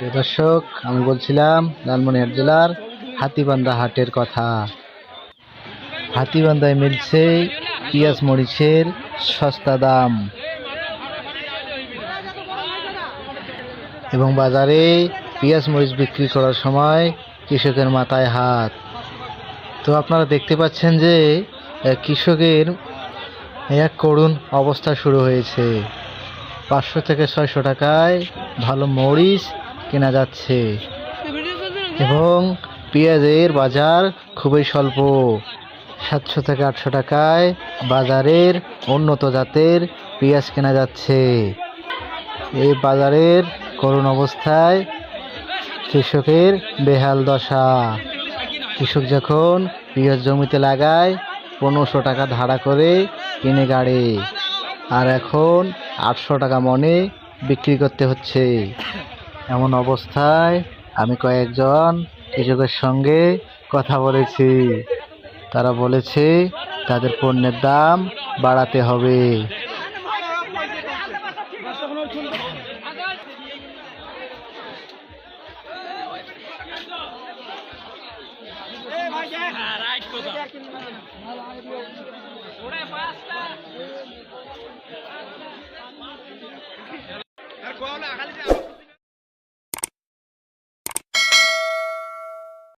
প্রিয় দর্শক, আমি বলছিলাম, লালমনিরহাট জেলার হাতিবান্ধা হাটের কথা। হাতিবান্ধায় মিলছে পিঁয়াজ মরিচের সস্তা দাম। এবং বাজারে পেঁয়াজ মরিচ বিক্রি করার সময় কৃষকের মাথায় হাত। তো আপনারা দেখতে পাচ্ছেন যে কৃষকের এক করুণ অবস্থা শুরু হয়েছে। পাঁচশো থেকে ছয়শো টাকায় ভালো মরিচ কেনা যাচ্ছে। এবং পেঁয়াজের বাজার খুবই স্বল্প। সাতশো থেকে আটশো টাকায় বাজারের উন্নত জাতের পেঁয়াজ কেনা যাচ্ছে। এই বাজারের করুণ অবস্থায় কৃষকের বেহাল দশা। কৃষক যখন পেঁয়াজ জমিতে লাগায় পনেরোশো টাকা ধারা করে কিনে গাড়ে। আর এখন আটশো টাকা মনে বিক্রি করতে হচ্ছে। এমন অবস্থায় আমি কয়েকজন কৃষকের সঙ্গে কথা বলেছি। তারা বলেছে, তাদের পণ্যের দাম বাড়াতে হবে।